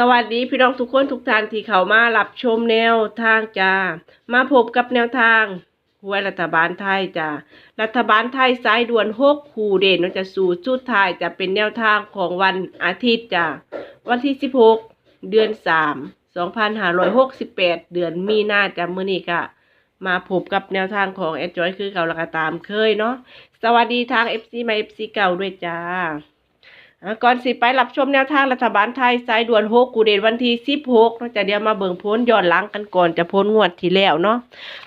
สวัสดีพี่น้องทุกคนทุกท่านที่เข้ามารับชมแนวทางจ้ามาพบกับแนวทางหวยรัฐบาลไทยจ้ารัฐบาลไทยสายด่วนหกคู่เด่นเราจะสู่ชุดท้ายจะเป็นแนวทางของวันอาทิตย์จ้าวันที่สิบหกเดือนสามสองพันห้าร้อยหกสิบแปดเดือนมีนาจ้ามื้อนี้ก็มาพบกับแนวทางของแอดจอยคือเก่าละกตามเคยเนาะสวัสดีทาง FC มา FC เก่าด้วยจ้า ก่อนสิไปรับชมแนวทางรัฐบาลไทยสายด่วนหกกูเดนวันที่สิบหกเนาจะเดี๋ยวมาเบิ่งพ้นย้อนหลังกันก่อนจะพ้นงวดที่แล้วเนาะ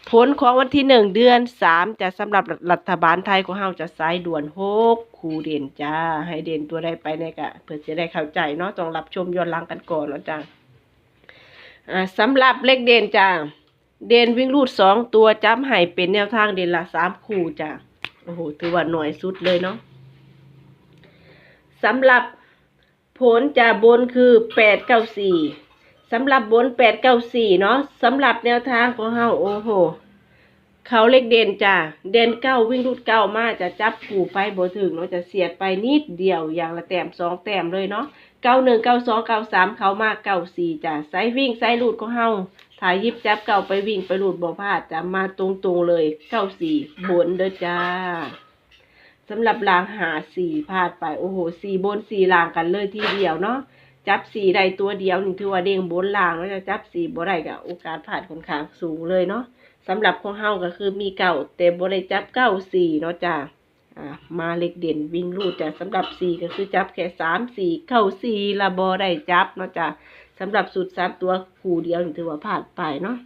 พ้นของวันที่หนึ่งเดือนสามจะสำหรับรัฐบาลไทยของเฮาจะสายด่วนหกคูเด่นจ้า ให้เด่นตัวใดไปเนี่ยกะเพื่อจะได้เข้าใจเนาะต้องรับชมย้อนหลังกันก่อนเนาะจ้าอ่าสำหรับเลขเด่นจ้าเด่นวิ่งรูดสองตัวจ้ำให้เป็นแนวทางเด่นละสามคู่จ้าโอ้โหถือว่าหน่อยสุดเลยเนาะ สำหรับผลจะบนคือแปดเก้าสี่สำหรับบนแปดเก้าสี่เนาะสำหรับแนวทางของเฮาโอ้โหเขาเล็กเด่นจ้ะเด่นเก้าวิ่งรูดเก้ามาจะจับขู่ไปบ่ถึงเนาะจะเสียดไปนิดเดียวอย่างละแต้มสองแต้มเลยเนาะเก้าหนึ่งเก้าสองเก้าสามเขามาเก้าสี่จ้ะไซวิ่งไซรูดของเฮาถ่ายยิบจับเก้าไปวิ่งไปรูดบ่พลาดจะมาตรงๆเลยเก้าสี่บนเด้อจ้า สำหรับรางหาสี่พลาดไปโอ้โหสี่บนสี่ลางกันเลยทีเดียวเนาะจับสี่ใดตัวเดียวนี่ถือว่าเด้งบนลางแล้วจะจับสี่บ่ได้ก็โอกาสพลาดค่อนข้างสูงเลยเนาะสำหรับของเฮาก็คือมีเก่าแต่บ่ได้จับเก้าสี่เนาะจ้ามาเล็กเด่นวิ่งรูดจ้ะสำหรับสี่ก็คือจับแค่สามสี่เข้าสี่ละบ่ได้จับเนาะจ้าสำหรับสุดสามตัวคู่เดียวนี่ถือว่าพลาดไปเนาะ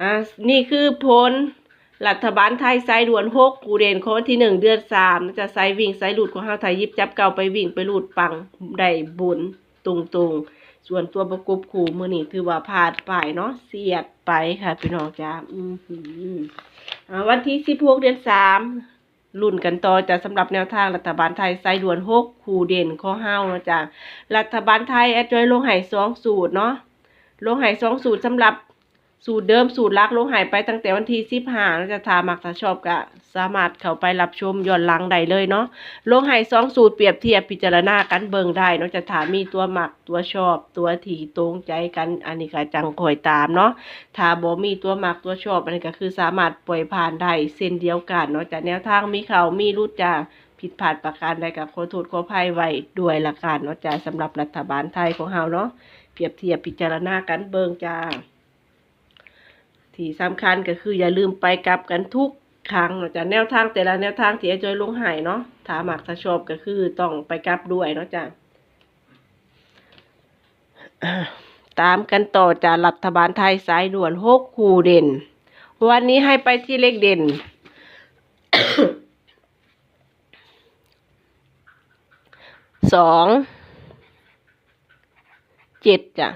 อ่านี่คือผล รัฐบาลไทยไซด่วนหกกูเด่นของวันที่หนึ่งเดือนสามจะไซวิ่งไซหลุดของเฮาไทยยิบจับเก่าไปวิ่งไปหลุดปังได้บุญตรงตรงๆส่วนตัวประกบขู่มือนี่ถือว่าพลาดไปเนาะเสียดไปค่ะพี่น้องจ้าอือวันที่สิบหกเดือนสามรุ่นกันต่อจะสำหรับแนวทางรัฐบาลไทยไซด่วนหกคูเด่นของเฮาเนะจ้ารัฐบาลไทยแอดจอยลงไห่สองสูตรเนาะลงไห่สองสูตรสำหรับ สูตรเดิมสูตรลักลงหายไปตั้งแต่วันที่สิบห้าเราจะทามักถ้าชอบก็สามารถเข้าไปรับชมย้อนหลังได้เลยเนาะลงหายสองสูตรเปรียบเทียบพิจารณากันเบิ่งได้เนาะจะถามีตัวหมักตัวชอบตัวถี่ตรงใจกันอันนี้ก็จังคอยตามเนาะถ้าบ่มีตัวหมักตัวชอบอันนี้ก็คือสามารถปล่อยผ่านได้เส้นเดียวกันเนาะจากแนวทางมีเขามีรุดจ้าผิดพลาดประการใดกับขอโทษขอภัยไว้ด้วยละกันเนาะจ้าสำหรับรัฐบาลไทยของเฮาเนาะเปรียบเทียบพิจารณากันเบิ่งจ้า ที่สำคัญก็คืออย่าลืมไปกลับกันทุกครั้งเนาะจ้ะแนวทางแต่ละแนวทางที่อาจอยลงหายเนาะถ้าหมักถ้าชอบก็คือต้องไปกลับด้วยเนาะจ้ะตามกันต่อจากรัฐบาลไทยสายด่วนหกคู่เด่น วันนี้ให้ไปที่เลขเด่น สอง เจ็ดจ้ะ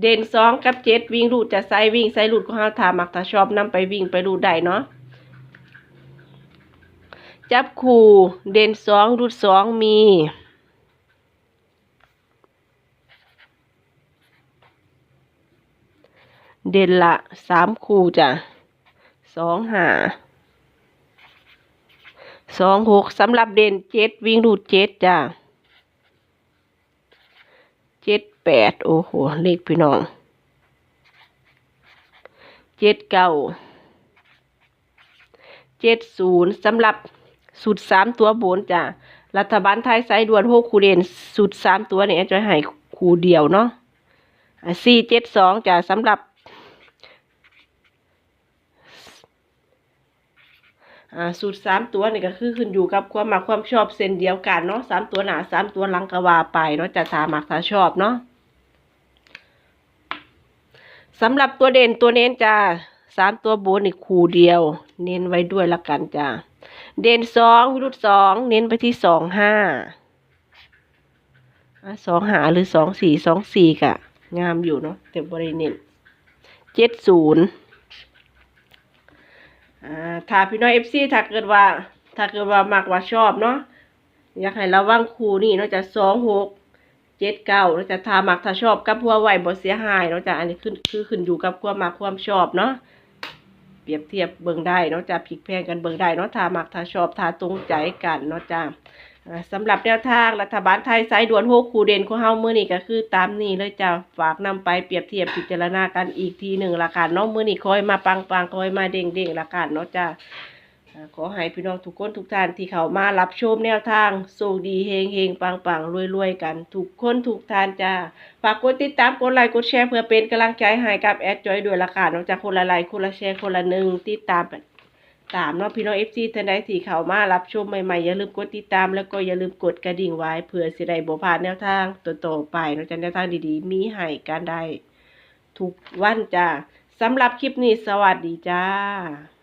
เด่นสองกับเจ็ดวิ่งรูดจะไซวิ่งไซรูดของเฮาถามักถ้าชอบนำไปวิ่งไปรูดได้เนาะจับคู่เด่นสองรูดสองมีเด่นละสามคู่จ้ะสองหาสองหกสำหรับเด่นเจ็ดวิ่งรูดเจ็ดจ้ะเจ็ด แปดโอ้โห เลขพี่น้องเจ็ดเก้าเจ็ดศูนย์สำหรับสูตรสามตัวบนจ้ะรัฐบาลไทยสายด่วนหกคูเด่นสูตรสามตัวเนี่ยจะให้คูเดียวเนาะสี่เจ็ดสองจ้ะสำหรับสูตรสามตัวนี่ก็คือขึ้นอยู่กับความมักความชอบเส้นเดียวกันเนาะสามตัวหนาสามตัวหลังกว่าไปเนาะจะถามักถ้าชอบเนาะ สำหรับตัวเด่นตัวเน้นจ้าสามตัวบนอีกคู่เดียว เน้นไว้ด้วยละกันจ้าเด่นสองวิรุธสองเน้นไปที่สองห้าสองหาหรือสองสี่สองสี่กะ งามอยู่เนาะแต่บริเน้นเจ็ดศูนย์อ่าถ้าพี่น้อยเอฟซีถ้าเกิดว่า ถ้าเกิดว่ามักว่าชอบเนาะอยากให้ระวังคู่นี่เนาะจะสองหก เจ็ดเก้าเราจะทามักถ้าชอบกับหัวไหวบ่เสียหายเนาะจ้ะอันนี้ขึ้นคือขึ้นอยู่กับความมักความชอบเนาะเปรียบเทียบเบิ่งได้เนาะจ้ะพลิกแพงกันเบิ่งได้เนาะถ้ามักถ้าชอบถ้าตรงใจกันเนาะจ้ะอ่าสำหรับแนวทางรัฐบาลไทยสายด่วนโฮกคูเด่นของเฮามื้อนี้ก็คือตามนี้เลยจ้ะฝากนำไปเปรียบเทียบพิจารณากันอีกทีหนึ่งละกันเนาะมื้อนี้คอยมาปังๆคอยมาเด้งๆละกันเนาะจ้า ขอให้พี่น้องทุกคนทุกท่านที่เข้ามารับชมแนวทางโชคดีเฮงๆปังๆรวยๆกัน ทุกคนทุกท่านจ้ะฝากกดติดตามกดไลค์กดแชร์เพื่อเป็นกำลังใจให้กับแอดจอยด้วยละกันเนาะจ้ะคนละไลค์คนละแชร์คนละหนึ่งติดตามตามเนาะพี่น้อง FC ท่านใดที่เข้ามารับชมใหม่ๆอย่าลืมกดติดตามแล้วก็อย่าลืมกดกระดิ่งไว้เพื่อสิได้บ่พลาดแนวทางต่อๆไปนาะจ้ะแนวทางดีๆ มีให้กันได้ทุกวันจ้าสำหรับคลิปนี้สวัสดีจ้า